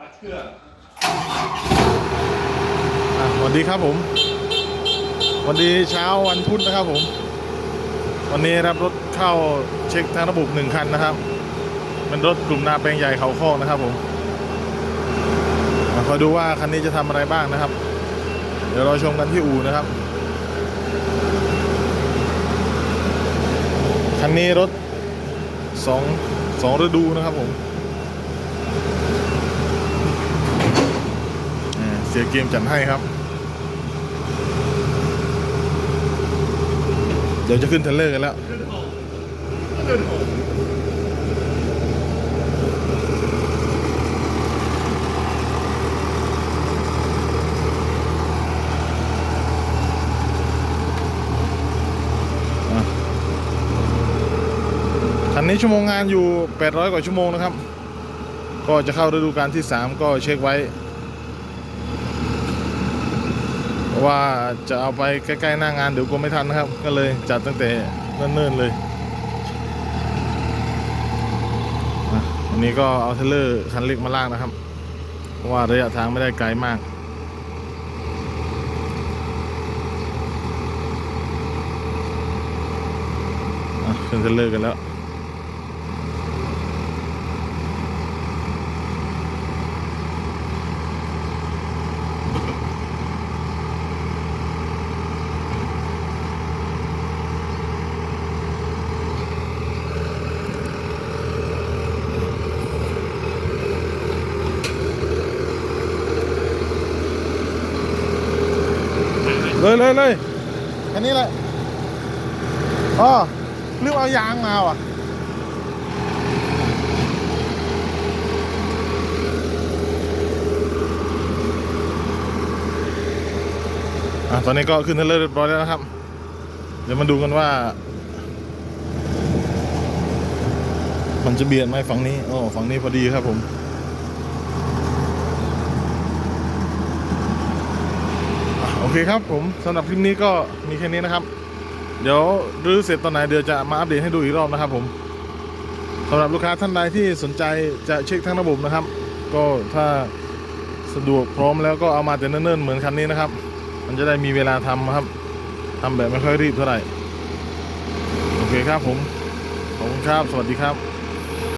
อัดเครื่องอะสวัสดีครับผมวันนี้เช้าวันพุธนะครับผม วันนี้รับรถเข้าเช็คทางระบบหนึ่งคันนะครับ เป็นรถกลุ่มนาแปลงใหญ่เขาคอกนะครับผมมาคอยดูว่าคันนี้จะทำอะไรบ้างนะครับ เดี๋ยวเราชมกันที่อู่นะครับ คันนี้รถสองสองฤดูนะครับผมอ่า เสียเกมจัดให้ครับ เดี๋ยวจะขึ้นเทเลอร์กันแล้วคันนี้ชั่วโมงงานอยู่ 800 กว่าชั่วโมงนะครับ ก็จะเข้าฤดูกาลที่ 3 ก็เช็คไว้ เพราะ ว่าจะเอาไปใกล้ๆหน้างานเดี๋ยวกลัวไม่ทันนะครับ ก็เลยจัดตั้งแต่เนิ่นๆเลยวันนี้ก็เอาเทรลเลอร์คันเล็กมาลากนะครับ เพราะว่าระยะทางไม่ได้ไกลมากขึ้นเทรลเลอร์กันแล้ว เลยเลยเลยแค่นี้แหละอ๋อลืมเอายางมาว่ะอะตอนนี้ก็ขึ้นเทรลเลอร์เรียบร้อยแล้วนะครับ เดี๋ยวมาดูกันว่า มันจะเบียดไหมฝั่งนี้โอ้ฝั่งนี้พอดีครับผม โอ เคครับผมสำหรับคลิปนี้ก็มีแค่นี้นะครับ เดี๋ยวรื้อเสร็จตอนไหนเดี๋ยวจะมาอัปเดตให้ดูอีกรอบนะครับผมสำหรับลูกค้าท่านใดที่สนใจจะเช็คทั้งระบบนะครับ ก็ถ้าสะดวกพร้อมแล้วก็เอามาแต่เนิ่นๆเหมือนคันนี้นะครับ มันจะได้มีเวลาทำครับทำแบบไม่ค่อยรีบเท่าไหร่โอเคครับผมขอบคุณครับ สวัสดีครับ